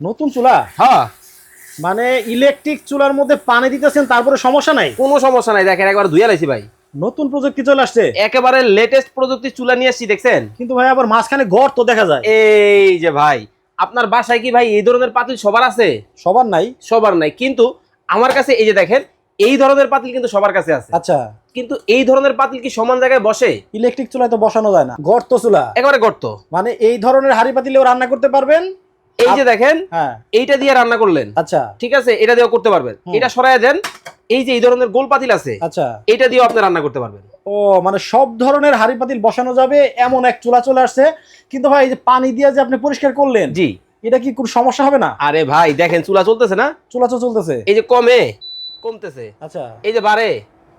নতুন চুলা? হ্যাঁ। মানে ইলেকট্রিক চুলার মধ্যে পানি দিতেছেন তারপরে সমস্যা নাই? কোনো সমস্যা নাই দেখেন একবার ধুয়ে লাইছি ভাই। নতুন প্রযুক্তি চলে আসছে? একেবারে লেটেস্ট প্রযুক্তি চুলা নিয়ে আসছি দেখছেন? কিন্তু ভাই আবার মাঝখানে গর্ত দেখা যায়। এই যে ভাই আপনার বাসায় কি ভাই এই ধরনের পাতিল সবার আছে? সবার নাই। সবার নাই কিন্তু আমার কাছে এই যে দেখেন এই ধরনের পাতিল কিন্তু সবার কাছে আছে। আচ্ছা। কিন্তু এই ধরনের পাতিল কি সমান জায়গায় বসে? ইলেকট্রিক চুলায় তো বসানো যায় না। গর্ত চুলা। একেবারে গর্ত। মানে এই ধরনের হাড়ি পাতিলেও রান্না করতে পারবেন এই যে দেখেন হ্যাঁ। এইটা দিয়ে রান্না করলেন। আচ্ছা। ঠিক আছে? এটা দিয়েও করতে পারবেন। এটা সরাই দেন। এই যে এই ধরনের গোল পাতিল আছে আচ্ছা। এটা দিয়েও আপনি রান্না করতে পারবেন। ও মানে সব ধরনের হাড়ি পাতিল বসানো যাবে এমন এক চুলা চলে আসছে। কিন্তু ভাই এই যে পানি দিয়ে যে আপনি পরিষ্কার করলেন জি। এটা কি কোনো সমস্যা হবে না? আরে ভাই দেখেন চুলা চলতেছে না? চুলা তো চলতেছে। এই যে কমে কমতেছে। আচ্ছা। এই যে বাড়ে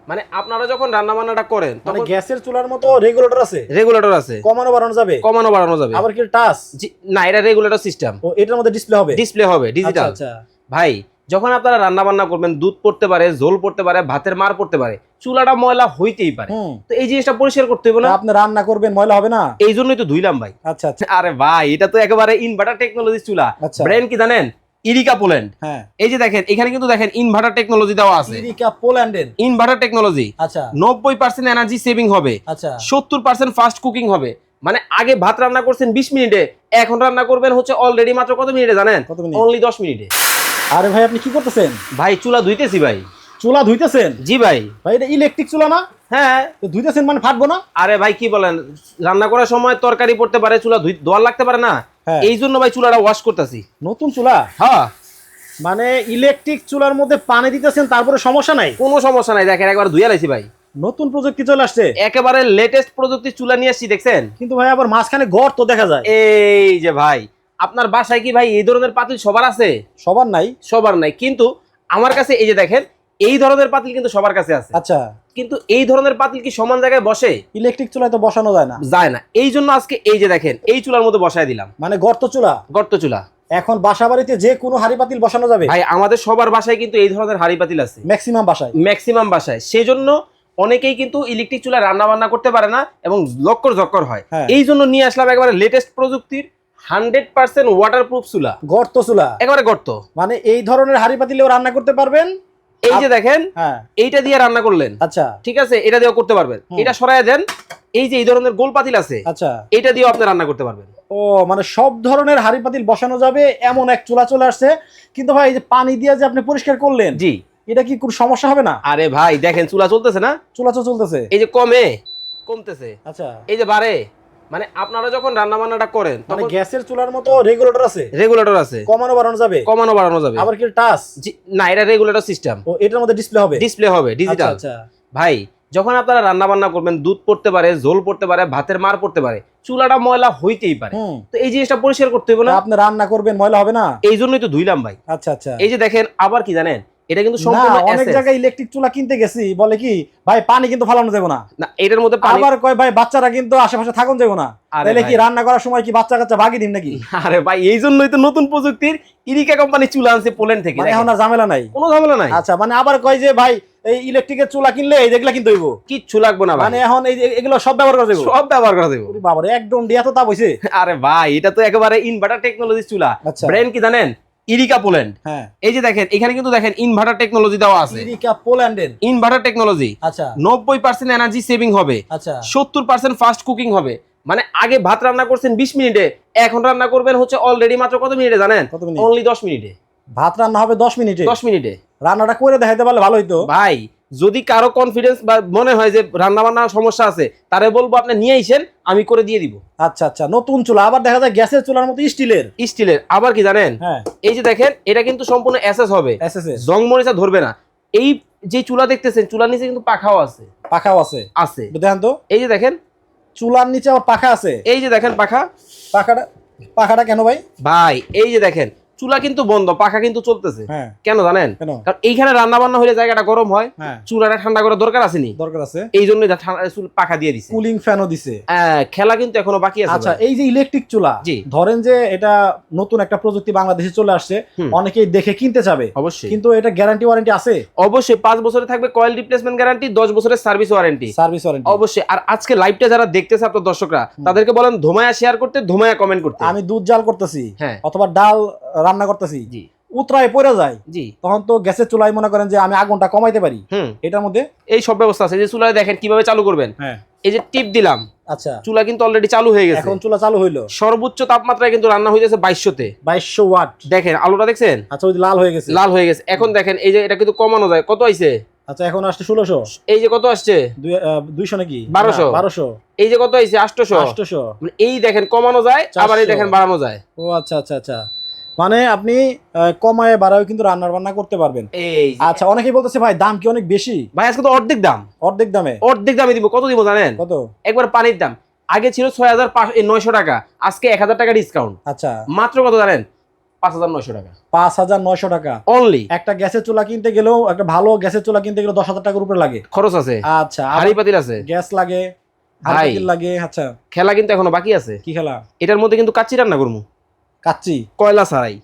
মানে আপনারা যখন রান্না বান্নাটা করেন মানে তখন গ্যাসের চুলার মতো রেগুলেটর আছে? রেগুলেটর আছে। কমানো বাড়ানো যাবে? কমানো বাড়ানো যাবে। আবার কি টাচ? না এটা রেগুলেটর সিস্টেম ও এটার মধ্যে ডিসপ্লে হবে? ডিসপ্লে হবে আচ্ছা ডিজিটাল আচ্ছা। ভাই যখন আপনারা রান্না বান্না করবেন দুধ পড়তে পারে ঝোল পড়তে পারে ভাতের মার পড়তে পারে চুলাটা ময়লা হইতেই পারে। তো এই জিনিসটা পরিষ্কার করতে হবে না? আপনি রান্না করবেন ময়লা হবে না? এই জন্যই তো ধুইলাম ভাই। আচ্ছা আচ্ছা। আরে ভাই এটা তো একেবারে ইনভার্টার টেকনোলজি চুলা। আচ্ছা। ব্র্যান্ড কি জানেন? Erica Poland. হ্যাঁ। এই যে দেখেন এখানে কিন্তু দেখেন ইনভার্টার টেকনোলজি দেওয়া আছে। ইরিকা পোল্যান্ডের। ইনভার্টার টেকনোলজি আচ্ছা। নব্বই পার্সেন্ট এনার্জি সেভিং হবে। আচ্ছা। সত্তর পার্সেন্ট ফাস্ট কুকিং হবে। মানে আগে ভাত রান্না করছেন বিশ মিনিটে এখন রান্না করবেন হচ্ছে অলরেডি মাত্র কত মিনিটে জানেন? অনলি দশ মিনিটে। আরে ভাই আপনি কি করতেছেন? ভাই চুলা ধুইতেছি ভাই। চুলা ধুইতেছেন? জি ভাই। ভাই এটা ইলেকট্রিক চুলা না? হ্যাঁ তো ধুইতেছেন মানে ফাটবো না? আরে ভাই কি বলেন? রান্না করার সময় তরকারি পড়তে পারে চুলা ধুই দোয়ার লাগতে পারে না? হ্যাঁ। এই জন্য ভাই চুলাটা ওয়াশ করতেছি। নতুন চুলা? হ্যাঁ। মানে ইলেকট্রিক চুলার মধ্যে পানি দিতেছেন তারপরে সমস্যা নাই? কোনো সমস্যা নাই দেখেন একবার ধুয়ে লাইছি ভাই। নতুন প্রযুক্তি চলে আসছে। একেবারে লেটেস্ট প্রযুক্তি চুলা নিয়ে আসছি দেখছেন? কিন্তু ভাই আবার মাঝখানে গর্ত দেখা যায়। এই যে ভাই আপনার বাসায় কি ভাই এই ধরনের পাতিল সবার আছে? সবার নাই। সবার নাই কিন্তু আমার কাছে এই যে দেখেন এই ধরনের পাতিল কিন্তু সবার কাছে আছে। আচ্ছা। কিন্তু এই ধরনের পাতিল কি সমান জায়গায় বসে? ইলেকট্রিক চুলায় তো বসানো যায় না। যায় না। এই জন্য আজকে এই যে দেখেন এই চুলার মধ্যে বসায় দিলাম। মানে গর্ত চুলা? গর্ত চুলা। এখন বাসা বাড়িতে যে কোনো হাড়ি পাতিল বসানো যাবে? ভাই আমাদের সবার বাসায় কিন্তু এই ধরনের হাড়ি পাতিল আছে। ম্যাক্সিমাম বাসায়? ম্যাক্সিমাম বাসায়। সেই জন্য অনেকেই কিন্তু ইলেকট্রিক চুলা রান্না বান্না করতে পারে না এবং লক্কর জক্কর হয়। হ্যাঁ। এই জন্য নিয়ে আসলাম একবারে লেটেস্ট প্রযুক্তির হান্ড্রেড পার্সেন্ট ওয়াটার প্রুফ চুলা। গর্ত চুলা। একেবারে গর্ত। মানে এই ধরনের হাড়ি পাতিলেও রান্না করতে পারবেন এই যে দেখেন হ্যাঁ। এইটা দিয়ে রান্না করলেন। আচ্ছা। ঠিক আছে? এটা দিয়েও করতে পারবেন। এটা সরাই দেন। এই যে এই ধরনের গোল পাতিল আছে আচ্ছা। এটা দিয়েও আপনি রান্না করতে পারবেন। ও মানে সব ধরনের হাড়ি পাতিল বসানো যাবে এমন এক চুলা চলে আসছে। কিন্তু ভাই এই যে পানি দিয়ে যে আপনি পরিষ্কার করলেন জি। এটা কি কোনো সমস্যা হবে না? আরে ভাই দেখেন চুলা চলতেছে না? চুলা তো চলতেছে। এই যে কমে কমতেছে। আচ্ছা। এই যে বাড়ে। মানে আপনারা যখন রান্না বান্নাটা করেন মানে তখন গ্যাসের চুলার মতো রেগুলেটর আছে? রেগুলেটর আছে। কমানো বাড়ানো যাবে? কমানো বাড়ানো যাবে। আবার কি টাচ? না এটা রেগুলেটর সিস্টেম ও এটার মধ্যে ডিসপ্লে হবে? ডিসপ্লে হবে আচ্ছা ডিজিটাল আচ্ছা। ভাই যখন আপনারা রান্না বান্না করবেন দুধ পড়তে পারে ঝোল পড়তে পারে ভাতের মার পড়তে পারে চুলাটা ময়লা হইতেই পারে। তো এই জিনিসটা পরিষ্কার করতে হবে না। আপনি রান্না করবেন ময়লা হবে না? এই জন্যই তো ধুইলাম ভাই। আচ্ছা আচ্ছা। এই যে দেখেন আবার কি জানেন? এটা কিন্তু সম্পূর্ণ অনেক জায়গায় ইলেকট্রিক চুলা কিনতে গেছি বলে কি ভাই পানি কিন্তু ফালানো যাবে না। না এটার মধ্যে পানি আবার কয় ভাই বাচ্চারা কিন্তু আশেপাশে থাকুন যাবে না। তাহলে কি রান্না করার সময় কি বাচ্চা কাচ্চা ভাগি দিন নাকি? আরে ভাই এই জন্যই তো নতুন প্রযুক্তির ইরিকা কোম্পানি চুলা আনছে পোল্যান্ড থেকে মানে এখন ঝামেলা নাই। কোনো ঝামেলা নাই। আচ্ছা মানে আবার কয় যে ভাই এই ইলেকট্রিকের চুলা কিনলে এই যেগুলা কিনতে হইব। কিচ্ছু লাগবে না মানে এখন এই যে এগুলো সব ব্যবহার করা যাবে সব ব্যবহার করা বাবারে একদম দিয়া তো তাপ হইছে আরে ভাই এটা তো একেবারে ইনভার্টার টেকনোলজি চুলা। আচ্ছা। ব্র্যান্ড কি জানেন? Erica Poland. হ্যাঁ। এই যে দেখেন এখানে কিন্তু দেখেন ইনভার্টার টেকনোলজি দেওয়া আছে। ইরিকা পোল্যান্ডের। ইনভার্টার টেকনোলজি আচ্ছা। নব্বই পার্সেন্ট এনার্জি সেভিং হবে। আচ্ছা। সত্তর পার্সেন্ট ফাস্ট কুকিং হবে। মানে আগে ভাত রান্না করছেন বিশ মিনিটে এখন রান্না করবেন হচ্ছে অলরেডি মাত্র কত মিনিটে জানেন? অনলি দশ মিনিটে। ভাত রান্না হবে দশ মিনিটে। দশ মিনিটে। রান্নাটা করে দেখাইতে পারলে ভালো হইতো ভাই যদি কারও কনফিডেন্স বা মনে হয় যে রান্না বান্নার সমস্যা আছে তারে বলব আপনি নিয়ে আইসেন আমি করে দিয়ে দিব। আচ্ছা আচ্ছা নতুন চুলা আবার দেখা যায় গ্যাসের চুলার মতো স্টিলের। স্টিলের আবার কি জানেন? হ্যাঁ। এই যে দেখেন এটা কিন্তু সম্পূর্ণ এসএস হবে। জং মরিচা ধরবে না। এই যে চুলা দেখতেছেন চুলার নিচে কিন্তু পাখাও আছে। পাখাও আছে। আছে। দেখেন তো। এই যে দেখেন। চুলার নিচে আবার পাখা আছে। এই যে দেখেন পাখা। পাখাটা পাখাটা কেন ভাই? ভাই এই যে দেখেন চুলা কিন্তু বন্ধ পাখা কিন্তু চলতেছে। হ্যাঁ। কেন জানেন? কারণ এইখানে রান্না বান্না হলে জায়গাটা গরম হয় হ্যাঁ। চুলাটা ঠান্ডা করার দরকার আসেনি। দরকার আছে। এই চুল পাখা দিয়ে দিছে। কুলিং ফ্যানও দিছে। খেলা কিন্তু এখনও বাকি আছে আচ্ছা এই যে ইলেকট্রিক চুলা। ধরেন যে এটা নতুন একটা প্রযুক্তি বাংলাদেশে চলে আসছে অনেকেই দেখে কিনতে যাবে। অবশ্যই। কিন্তু এটা গ্যারান্টি ওয়ারেন্টি আছে? অবশ্যই পাঁচ বছরে থাকবে কয়েল রিপ্লেসমেন্ট গ্যারান্টি দশ বছরের সার্ভিস ওয়ারেন্টি সার্ভিস ওয়ারেন্টি অবশ্যই আর আজকে লাইভটা যারা দেখতেছে আপনার দর্শকরা তাদেরকে বলেন ধোমায়া শেয়ার করতে ধোমায়া কমেন্ট করতে। আমি দুধ জাল করতেছি হ্যাঁ। অথবা ডাল রান্না করতেছি উতরায় পড়ে যায় জি। তখন তো গ্যাসের চুলায় মনে করেন যে আমি আগুনটা কমাইতে পারি। এটার মধ্যে এই সব ব্যবস্থা আছে যে চুলায় দেখেন কীভাবে চালু করবেন। হ্যাঁ। এই যে টিপ দিলাম আচ্ছা। চুলা কিন্তু অলরেডি চালু হয়ে গেছে। এখন চুলা চালু হইল। সর্বোচ্চ তাপমাত্রায় কিন্তু রান্না হইতেছে বাইশশোতে। বাইশশো ওয়াট। দেখেন আলুটা দেখছেন? আচ্ছা ওই লাল হয়ে গেছে। লাল হয়ে গেছে। এখন দেখেন এই যে এটা কিন্তু কমানো যায়। কত আইছে? আচ্ছা এখন আসছে ষোলোশো। এই যে কত আসছে? দুইশো নাকি? বারোশো। বারোশো। এই যে কত আইছে? আটশোশো। আটশোশো। মানে এই দেখেন কমানো যায় আবার এই দেখেন বাড়ানো যায়। ও আচ্ছা আচ্ছা আচ্ছা। মানে আপনি কমায় বাড়াও কিন্তু রান্না বান্না করতে পারবেন। এই আচ্ছা অনেকেই বলতেছে ভাই দাম কি অনেক বেশি? ভাই আজকে তো অর্ধেক দাম। অর্ধেক দামে? অর্ধেক দামে দিব কত দিব জানেন? কত? একবার পানির দাম। আগে ছিল ছয় হাজার নয়শো টাকা আজকে এক হাজার টাকা ডিসকাউন্ট আচ্ছা। মাত্র কত জানেন? পাঁচ হাজার নয়শো টাকা। পাঁচ হাজার নয়শো টাকা। অনলি একটা গ্যাসের চুলা কিনতে গেলেও একটা ভালো গ্যাসের চুলা কিনতে গেলেও দশ হাজার টাকার উপরে লাগে। খরচ আছে। আচ্ছা হাড়ি পাতিল আছে। গ্যাস লাগে লাগে আচ্ছা। খেলা কিন্তু এখনও বাকি আছে। কি খেলা? এটার মধ্যে কিন্তু কাচ্চি রান্না করব। কাচ্চি? কয়লা ছাড়াই।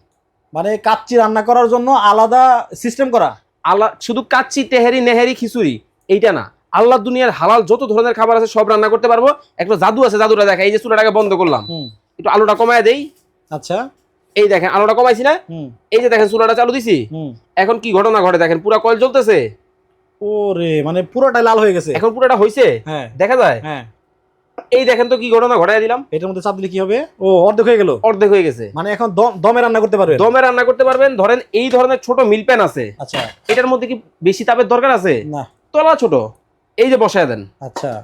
মানে কাচ্চি রান্না করার জন্য আলাদা সিস্টেম করা? আল্লাহ শুধু কাচ্চি তেহারি নেহারি খিচুড়ি এইটা না। আল্লাহ দুনিয়ার হালাল যত ধরনের খাবার আছে সব রান্না করতে পারব। একটা জাদু আছে জাদুটা দেখা এই যে চুলাটাকে বন্ধ করলাম। একটু আলুটা কমায় দেই। আচ্ছা। এই দেখেন আলুটা কমাইছি না? এই যে দেখেন চুলাটা চালু দিছি। এখন কি ঘটনা ঘটে দেখেন পুরা কয়েল জ্বলতেছে? ওরে মানে পুরোটা লাল হয়ে গেছে। এখন পুরোটা হইছে? হ্যাঁ। দেখা যায়? হ্যাঁ। এই দেখেন তো কি ঘটনা ঘটাই দিলাম। এটার মধ্যে চাপ দিলে কি হবে? ও অর্ধেক হয়ে গেল। অর্ধেক হয়ে গেছে। মানে এখন দমে রান্না করতে পারবে দমে রান্না করতে পারবেন। ধরেন এই ধরনের ছোট মিল প্যান আছে। আচ্ছা। এটার মধ্যে কি বেশি তাপের দরকার আছে? না। তলা ছোট। এই যে বসায় দেন। আচ্ছা।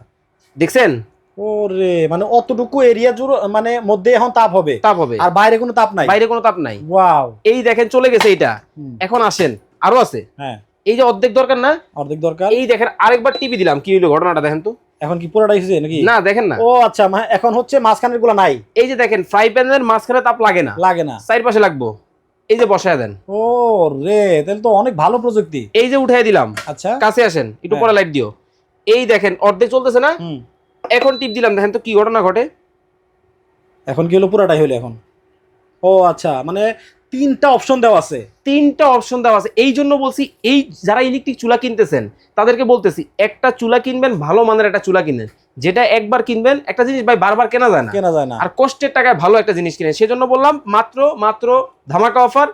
দেখছেন? ওরে মানে অতটুকু এরিয়া জুড়ে মানে মধ্যে এখন তাপ হবে। তাপ হবে। আর বাইরে কোনো তাপ নাই? বাইরে কোনো তাপ নাই। ওয়াও। এই দেখেন চলে গেছে এইটা। এখন আসেন। আরও আছে? হ্যাঁ। এই যে অর্ধেক দরকার না? অর্ধেক দরকার। এই দেখেন আরেকবার টিভি দিলাম। কি হইল ঘটনাটা দেখেন তো? এখন কি পুরোটাই হয়েছে নাকি? না দেখেন না। ও আচ্ছা এখন হচ্ছে মাঝখানেরগুলো নাই। এই যে দেখেন ফ্রাই প্যানের মাঝখানে তাপ লাগে না। লাগে না। চার পাশে লাগবো। এই যে বসায় দেন। ও রে তাহলে তো অনেক ভালো প্রযুক্তি। এই যে উঠাই দিলাম। আচ্ছা। কাছে আসেন একটু হ্যাঁ। পরে লাইট দিও। এই দেখেন অর্ধেক চলতেছে না? এখন টিপ দিলাম দেখেন তো কি ঘটনা ঘটে। এখন কি হলো? পুরোটাই হলো এখন। ও আচ্ছা মানে তিনটা অপশন দেওয়া আছে। তিনটা অপশন দেওয়া আছে। এই জন্য বলছি এই যারা ইলেকট্রিক চুলা কিনতেছেন তাদেরকে বলতেছি একটা চুলা কিনবেন ভালো মানের একটা চুলা কিনবেন। যেটা একবার কিনবেন একটা জিনিস ভাই বারবার কেনা যায় না। কেনা যায় না। আর কষ্টের টাকায় ভালো একটা জিনিস কিনেন। সেজন্য বললাম মাত্র মাত্র ধামাকা অফার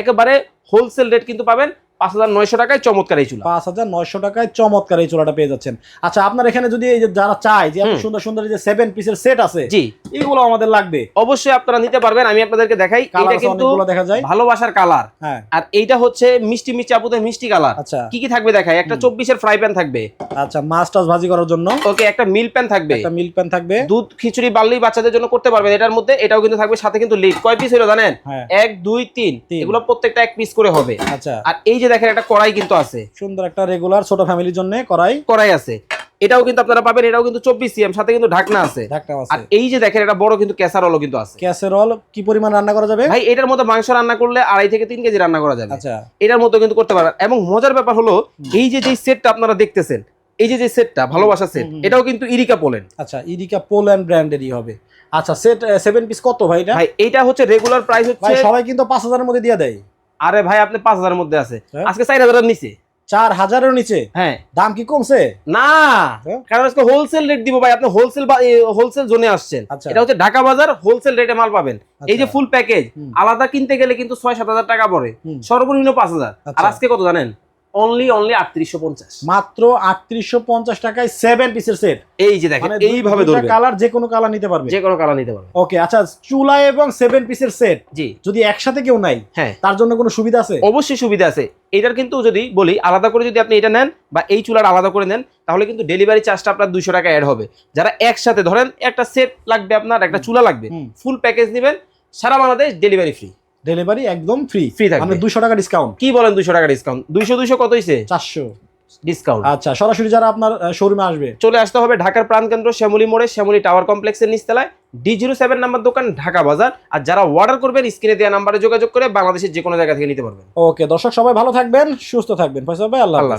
একেবারে হোলসেল রেট কিন্তু পাবেন। পাঁচ হাজার নয়শো টাকায় চমৎকার এই চুলা। পাঁচ হাজার নয়শো টাকায় চমৎকার এই চুলাটা পেয়ে যাচ্ছেন। আচ্ছা আপনার এখানে যদি এই যে যারা চায় যে সুন্দর সুন্দর যে সেভেন পিসের সেট আছে জি। এগুলো আমাদের লাগবে? অবশ্যই আপনারা নিতে পারবেন আমি আপনাদেরকে দেখাই। এটা কিন্তু দেখা যায়। ভালোবাসার কালার হ্যাঁ। আর এইটা হচ্ছে মিষ্টি মিষ্টি আপুদের মিষ্টি কালার আচ্ছা। কি কি থাকবে দেখাই? একটা চব্বিশের ফ্রাই প্যান থাকবে। আচ্ছা মাছ টাছ ভাজি করার জন্য। ওকে একটা মিল প্যান থাকবে। একটা মিল্ক প্যান থাকবে। দুধ খিচুড়ি বাড়লেই বাচ্চাদের জন্য করতে পারবেন। এটার মধ্যে এটাও কিন্তু থাকবে সাথে কিন্তু লিড কয় পিস হলো জানেন? হ্যাঁ। এক দুই তিন। তিন। এগুলো প্রত্যেকটা এক পিস করে হবে। আচ্ছা। আর এই যে দেখেন একটা কড়াই কিন্তু আছে। সুন্দর একটা রেগুলার ছোট ফ্যামিলির জন্য করাই কড়াই আছে। এটাও কিন্তু আপনারা পাবেন এটাও কিন্তু চব্বিশ সিএম সাথে কিন্তু ঢাকনা আছে। ঢাকনা আর এই যে দেখেন এটা বড় কিন্তু ক্যাসারলও কিন্তু আছে। ক্যাসেরল কি পরিমাণ রান্না করা যাবে? ভাই এটার মধ্যে মাংস রান্না করলে আড়াই থেকে তিন কেজি রান্না করা যাবে। আচ্ছা। এটার মধ্যে কিন্তু করতে পারবেন এবং মজার ব্যাপার হলো এই যে যে সেটটা আপনারা দেখতেছেন এই যে যে সেটটা ভালোবাসা সেট। এটাও কিন্তু ইরিকা পোলেন আচ্ছা ইরিকা পোল্যান্ড ব্র্যান্ডেরই হবে। আচ্ছা সেট সেভেন পিস কত ভাই এটা? ভাই এইটা হচ্ছে রেগুলার প্রাইস ভাই হচ্ছে সবাই কিন্তু পাঁচ হাজারের মধ্যে দিয়ে দেয়। আরে ভাই আপনি পাঁচ হাজারের মধ্যে আছে। হ্যাঁ। আজকে চার হাজারের নিচে। চার হাজারের নিচে? হ্যাঁ। দাম কি কমছে? না। হ্যাঁ? কারণ আজকে হোলসেল রেট দিব ভাই আপনি হোলসেল হোলসেল জোনে আসছেন। আচ্ছা। এটা হচ্ছে ঢাকা বাজার হোলসেল রেটে মাল পাবেন। এই যে আচ্ছা। ফুল প্যাকেজ আলাদা কিনতে গেলে কিন্তু ছয় সাত হাজার টাকা পড়ে। সর্বনিম্ন পাঁচ হাজার। আর আচ্ছা। আজকে কত জানেন? অনলি অনলি আটত্রিশশো পঞ্চাশ। মাত্র আটত্রিশশো পঞ্চাশ টাকায় সেভেন পিসের সেট এই যে দেখেন মানে এইভাবে ধরবে কালার যে কোনো কালার নিতে পারবে। যে কোনো কালার নিতে পারবে। ওকে আচ্ছা চুলা এবং সেভেন পিসের সেট জি। যদি একসাথে কেউ নাই হ্যাঁ। তার জন্য কোনো সুবিধা আছে? অবশ্যই সুবিধা আছে। এটার কিন্তু যদি বলি আলাদা করে যদি আপনি এটা নেন বা এই চুলার আলাদা করে নেন তাহলে কিন্তু ডেলিভারি চার্জটা আপনার দুশো টাকা অ্যাড হবে। যারা একসাথে ধরেন একটা সেট লাগবে আপনার একটা চুলা লাগবে। ফুল প্যাকেজ নেবেন সারা বাংলাদেশ ডেলিভারি ফ্রি ডেলিভারি একদম ফ্রি Free থাকবে। মানে দুশো টাকা ডিসকাউন্ট কি বলেন দুশো টাকা ডিসকাউন্ট দুইশো দুইশো কত হয়েছে চারশো। ডিসকাউন্ট আচ্ছা সরাসরি যারা আপনার শোরুমে আসবে। চলে আসতে হবে ঢাকার প্রাণকেন্দ্র শ্যামলী মোড়ে শ্যামলী টাওয়ার কমপ্লেক্সের নিচতলায়। ডি জিরো সেভেন নাম্বার দোকান ঢাকা বাজার। আর যারা অর্ডার করবেন স্ক্রিনে দেওয়া নাম্বারে যোগাযোগ করে বাংলাদেশের যে কোনো জায়গা থেকে নিতে পারবেন। ওকে দর্শক সবাই ভালো থাকবেন সুস্থ থাকবেন। ফয়সাল ভাই আল্লাহ আল্লাহ